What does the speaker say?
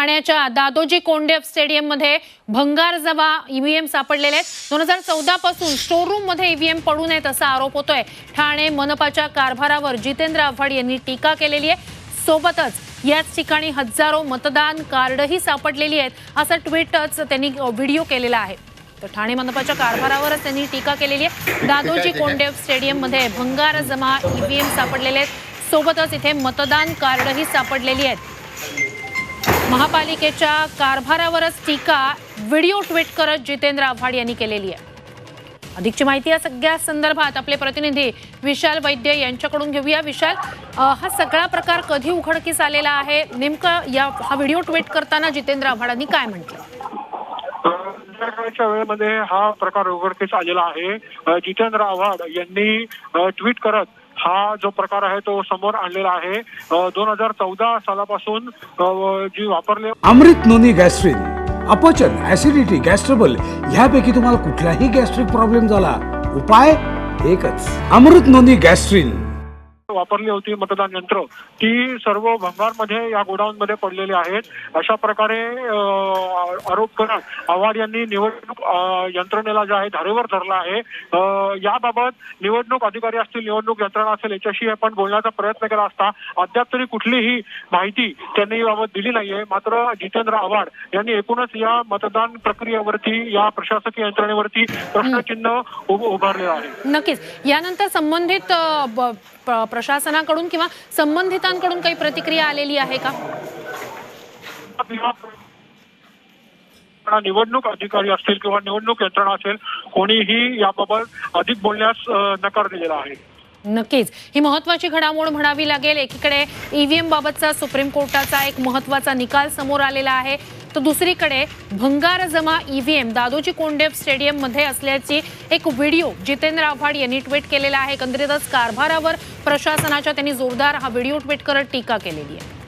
ठाण्याच्या दादोजी कोंडेफ स्टेडियममध्ये भंगार जमा ईव्हीएम सापडलेले आहेत. दोन हजार चौदा पासून स्टोर रूममध्ये ईव्हीएम पडून आहेत असा आरोप होतोय. ठाणे मनपाच्या कारभारावर जितेंद्र आव्हाड यांनी टीका केलेली आहे. सोबतच याच ठिकाणी हजारो मतदान कार्डही सापडलेली आहेत असं ट्विटच त्यांनी व्हिडिओ केलेला आहे. तर ठाणे मनपाच्या कारभारावरच त्यांनी टीका केलेली आहे. दादोजी कोंडेफ स्टेडियममध्ये भंगार जमा ईव्हीएम सापडलेले आहेत. सोबतच इथे मतदान कार्डही सापडलेली आहेत. महापालिकेच्या कारभारावरच टीका व्हिडिओ ट्विट करत जितेंद्र आव्हाड यांनी केलेली आहे. अधिकची माहिती या सगळ्या संदर्भात आपले प्रतिनिधी विशाल वैद्य यांच्याकडून घेऊया. विशाल हा सगळा प्रकार कधी उघडकीस आलेला आहे? नेमकं या हा व्हिडिओ ट्विट करताना जितेंद्र आव्हाडांनी काय म्हटलं? संध्याकाळच्या वेळेमध्ये हा प्रकार उघडकीस आलेला आहे. जितेंद्र आव्हाड यांनी ट्विट करत हा जो प्रकार आहे तो समोर आणलेला आहे. दोन हजार चौदा सालापासून जी वापरले अमृत नोनी गॅस्ट्रिन अपचन ऍसिडिटी गॅस्ट्रबल ह्यापैकी तुम्हाला कुठलाही गॅस्ट्रिक प्रॉब्लेम झाला. उपाय एकच. Amrut noni gastrin. वापरली होती मतदान यंत्र. ती सर्व भंगारमध्ये या गोडाऊन मध्ये पडलेली आहेत. अशा प्रकारे आरोप करत आव्हाड यांनी निवडणूक यंत्रणेला जे आहे धारेवर धरला आहे. याबाबत निवडणूक अधिकारी असतील निवडणूक यंत्रणा असेल याच्याशी आपण बोलण्याचा प्रयत्न केला असता अद्याप तरी कुठलीही माहिती त्यांनी याबाबत दिली नाहीये. मात्र जितेंद्र आव्हाड यांनी एकूणच या मतदान प्रक्रियेवरती या प्रशासकीय यंत्रणेवरती प्रश्नचिन्ह उभारलेलं आहे. नक्कीच. यानंतर संबंधित प्रशासनाकडून किंवा संबंधितांकडून काही प्रतिक्रिया आलेली आहे का? निवडणूक अधिकारी असतील किंवा निवडणूक यंत्रणा असेल कोणीही याबाबत अधिक बोलण्यास नकार दिलेला आहे. नक्कीच. ही महत्वाची घडामोड म्हणावी लागेल. एकीकडे ईव्हीएम बाबतचा सुप्रीम कोर्टाचा एक महत्त्वाचा निकाल समोर आलेला आहे. तर दुसरीकडे भंगार जमा ईव्हीएम दादोजी कोंडेव स्टेडियममध्ये असल्याची एक व्हिडिओ जितेंद्र आव्हाड यांनी ट्विट केलेला आहे. एकंदरीतच कारभारावर प्रशासनाच्या त्यांनी जोरदार हा व्हिडिओ ट्विट करत टीका केलेली आहे.